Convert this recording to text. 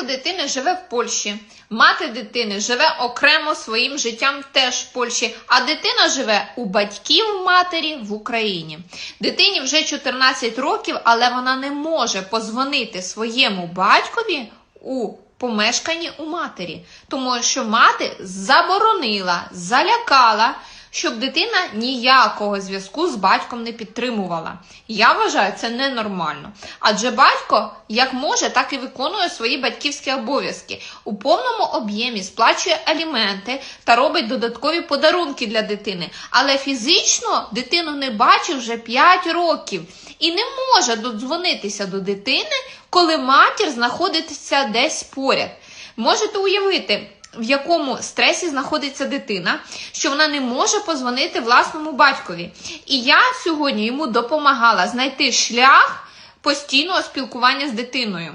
Батько дитини живе в Польщі, мати дитини живе окремо своїм життям теж в Польщі, а дитина живе у батьків матері в Україні. Дитині вже 14 років, але вона не може позвонити своєму батькові у помешканні у матері, тому що мати заборонила, залякала. Щоб дитина ніякого зв'язку з батьком не підтримувала. Я вважаю це ненормально. Адже батько як може, так і виконує свої батьківські обов'язки. У повному об'ємі сплачує аліменти та робить додаткові подарунки для дитини. Але фізично дитину не бачив вже 5 років і не може додзвонитися до дитини, коли матір знаходиться десь поряд. Можете уявити в якому стресі знаходиться дитина, що вона не може позвонити власному батькові. І я сьогодні йому допомагала знайти шлях постійного спілкування з дитиною.